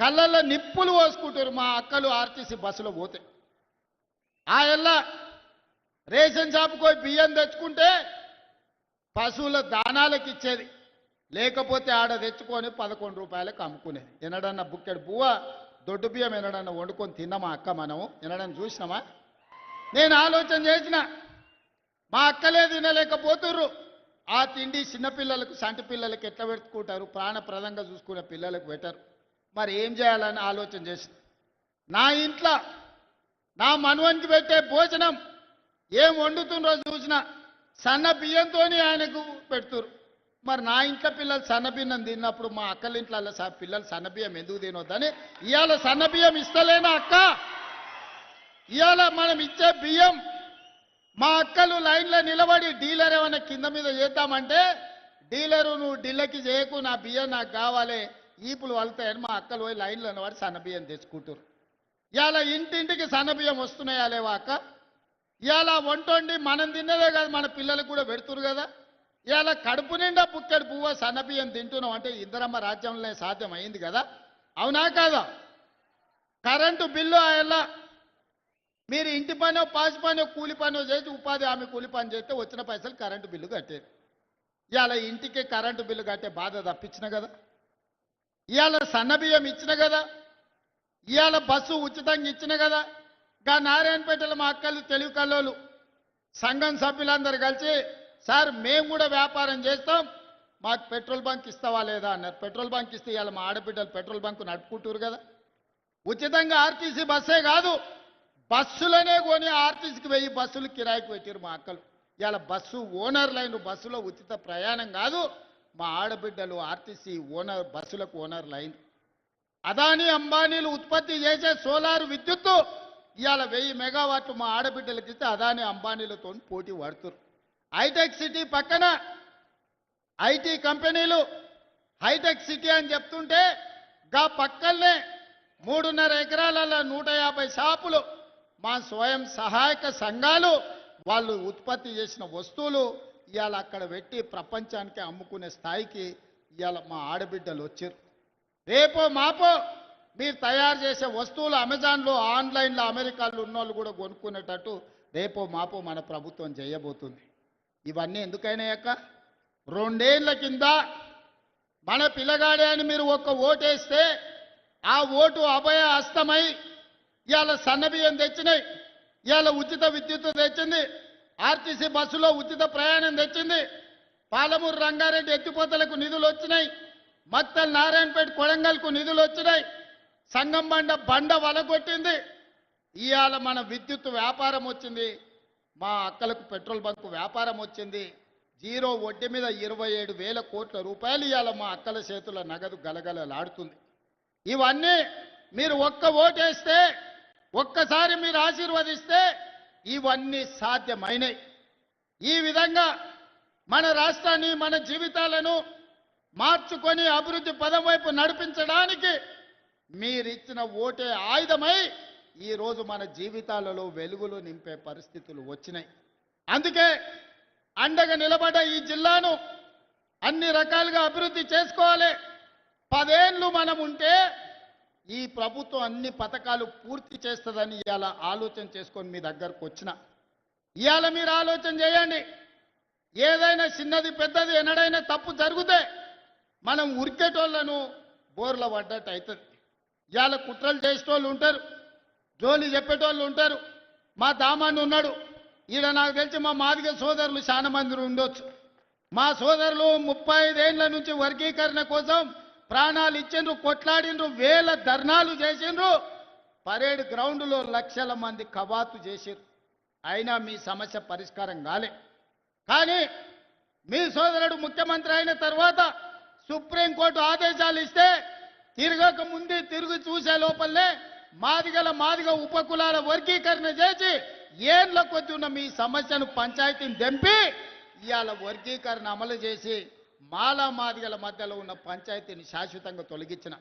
కళ్ళల్లో నిప్పులు పోసుకుంటారు మా అక్కలు ఆర్టీసీ బస్సులో పోతే. ఆ ఎల్లా రేషన్ షాపుకు పోయి బియ్యం తెచ్చుకుంటే పశువుల దానాలకు ఇచ్చేది. లేకపోతే ఆడ తెచ్చుకొని పదకొండు రూపాయలకు అమ్ముకునేది. ఎనడన్నా బుక్కెడు బువ్వ దొడ్డు బియ్యం ఎనడన్నా వండుకొని తిన్నామా అక్క మనము. ఎనడన్నా చూసినామా నేను ఆలోచన చేసిన మా అక్కలే తినలేకపోతుర్రు. ఆ తిండి చిన్నపిల్లలకు సంటి పిల్లలకు ఎట్లా పెట్టుకుంటారు? ప్రాణప్రదంగా చూసుకునే పిల్లలకు పెట్టరు. మరి ఏం చేయాలని ఆలోచన చేసింది. నా ఇంట్లో నా మనవనికి పెట్టే భోజనం ఏం వండుతుండ్రో చూసిన సన్న బియ్యంతో ఆయనకు పెడుతురు. మరి నా ఇంట్లో పిల్లలు సన్నబియ్యం తిన్నప్పుడు మా అక్కల ఇంట్లో స- పిల్లలు సన్న బియ్యం ఎందుకు తినొద్దని ఇవాళ సన్న బియ్యం ఇస్తలేనా అక్క? ఇవాళ మనం ఇచ్చే బియ్యం మా అక్కలు లైన్లో నిలబడి డీలర్ ఏమైనా కింద మీద చేద్దామంటే డీలరు నువ్వు ఢిల్లీకి చేయకు నా బియ్యం నాకు కావాలి ఈపులు వలుతాయని మా అక్కలు పోయి లైన్లో ఉన్నవారు సన్న బియ్యం తెచ్చుకుంటారు ఇవాళ ఇంటింటికి సన్న బియ్యం వస్తున్నాయా లేవా అక్క? ఇవాళ వంటండి మనం తిన్నదే కదా మన పిల్లలకు కూడా పెడుతురు కదా. ఇవాళ కడుపు నిండా బుక్కెడు పువ్వ సన్న బియ్యం తింటున్నాం అంటే ఇందరమ్మ రాజ్యంలోనే సాధ్యం అయింది కదా. అవునా కాదా? కరెంటు బిల్లు ఎలా మీరు ఇంటి పనో పాసి పనో కూలి పనో చేసి ఉపాధి హామీ కూలి పని చేస్తే వచ్చిన పైసలు కరెంటు బిల్లు కట్టేది ఇవాళ ఇంటికి కరెంటు బిల్లు కట్టే బాధ తప్పించిన కదా. ఇవాళ సన్న బియ్యం ఇచ్చిన కదా ఇవాళ బస్సు ఉచితంగా ఇచ్చిన కదా గా నారాయణపేటలో మా అక్కలు తెలుగు కల్లోలు సంఘం సభ్యులందరూ కలిసి సార్ మేము కూడా వ్యాపారం చేస్తాం మాకు పెట్రోల్ బంక్ ఇస్తావా లేదా? అన్నారు. పెట్రోల్ బంక్ ఇస్తే ఇవాళ మా ఆడబిడ్డలు పెట్రోల్ బంక్ నడుపుకుంటారు కదా. ఉచితంగా ఆర్టీసీ బస్సే కాదు బస్సులనే కొని ఆర్టీసీకి వెయ్యి బస్సులు కిరాయికి పెట్టారు మా అక్కలు. ఇవాళ బస్సు ఓనర్లైన బస్సులో ఉచిత ప్రయాణం కాదు మా ఆడబిడ్డలు ఆర్టీసీ ఓనర్ బస్సులకు ఓనర్ లైన్. అదాని అంబానీలు ఉత్పత్తి చేసే సోలార్ విద్యుత్తు ఇవాళ వెయ్యి మెగావాట్లు మా ఆడబిడ్డలకి ఇస్తే అదాని అంబానీలతో పోటీ పడుతురు. హైటెక్ సిటీ పక్కన ఐటీ కంపెనీలు హైటెక్ సిటీ అని చెప్తుంటే గా పక్కనే మూడున్నర ఎకరాలలో నూట యాభై షాపులు మా స్వయం సహాయక సంఘాలు వాళ్ళు ఉత్పత్తి చేసిన వస్తువులు ఇవాళ అక్కడ పెట్టి ప్రపంచానికి అమ్ముకునే స్థాయికి ఇవాళ మా ఆడబిడ్డలు వచ్చారు. రేపో మాపో మీరు తయారు చేసే వస్తువులు అమెజాన్లో ఆన్లైన్లో అమెరికాలో ఉన్నోళ్ళు కూడా కొనుక్కునేటట్టు రేపో మాపో మన ప్రభుత్వం చేయబోతుంది. ఇవన్నీ ఎందుకైనా అక్క? రెండేళ్ళ కింద మన పిల్లగాడే అని మీరు ఒక్క ఓటేస్తే ఆ ఓటు అభయ అస్తమై ఇవాళ సన్నబియ్యం తెచ్చినాయి. ఇవాళ ఉచిత విద్యుత్ తెచ్చింది. ఆర్టీసీ బస్సులో ఉచిత ప్రయాణం తెచ్చింది. పాలమూరు రంగారెడ్డి ఎత్తిపోతలకు నిధులు వచ్చినాయి. మత్తల్ నారాయణపేట కొడంగల్కు నిధులు వచ్చినాయి. సంగం బండ బండ వలగొట్టింది ఇవాళ మన విద్యుత్ వ్యాపారం వచ్చింది. మా అక్కలకు పెట్రోల్ బంకు వ్యాపారం వచ్చింది. జీరో వడ్డీ మీద ఇరవై ఏడు వేల కోట్ల రూపాయలు ఇవాళ మా అక్కల చేతుల నగదు గలగలలాడుతుంది. ఇవన్నీ మీరు ఒక్క ఓటేస్తే ఒక్కసారి మీరు ఆశీర్వదిస్తే ఇవన్నీ సాధ్యమైనవి ఈ విధంగా మన రాష్ట్రాన్ని మన జీవితాలను మార్చుకొని అభివృద్ధి పదం వైపు నడిపించడానికి మీరిచ్చిన ఓటే ఆయుధమై ఈరోజు మన జీవితాలలో వెలుగులు నింపే పరిస్థితులు వచ్చినాయి. అందుకే అండగా నిలబడ్డ ఈ జిల్లాను అన్ని రకాలుగా అభివృద్ధి చేసుకోవాలి. పదేళ్ళు మనం ఉంటే ఈ ప్రభుత్వం అన్ని పథకాలు పూర్తి చేస్తుందని ఇవాళ ఆలోచన చేసుకొని మీ దగ్గరకు వచ్చిన. ఇవాళ మీరు ఆలోచన చేయండి. ఏదైనా చిన్నది పెద్దది ఎన్నడైనా తప్పు జరిగితే మనం ఉరికేటోళ్ళను బోర్ల పడ్డట్టు అవుతుంది ఇవాళ కుట్రలు చేసేటోళ్ళు ఉంటారు. జోలి చెప్పేటోళ్ళు ఉంటారు. మా దామాన్ని ఉన్నాడు. ఈడ నాకు తెలిసి మా మాదిగ సోదరులు చాలా మంది ఉండొచ్చు. మా సోదరులు ముప్పై ఐదేళ్ళ నుంచి వర్గీకరణ కోసం ప్రాణాలు ఇచ్చిండ్రు కొట్లాడిండ్రు వేల ధర్నాలు చేసిండ్రు. పరేడ్ గ్రౌండ్లో లక్షల మంది కవాతు చేసిరు అయినా మీ సమస్య పరిష్కారం కాలే. కానీ మీ సోదరుడు ముఖ్యమంత్రి అయిన తర్వాత సుప్రీంకోర్టు ఆదేశాలు ఇస్తే తిరగక ముందే తిరిగి చూసే లోపలనే మాదిగల మాదిగ ఉపకులాల వర్గీకరణ చేసి ఏళ్ళ కొద్ది ఉన్న మీ సమస్యను పంచాయతీని దింపి ఇవాళ వర్గీకరణ అమలు చేసి మాలా మాదిగల మధ్యలో ఉన్న పంచాయతీని శాశ్వతంగా తొలగించిన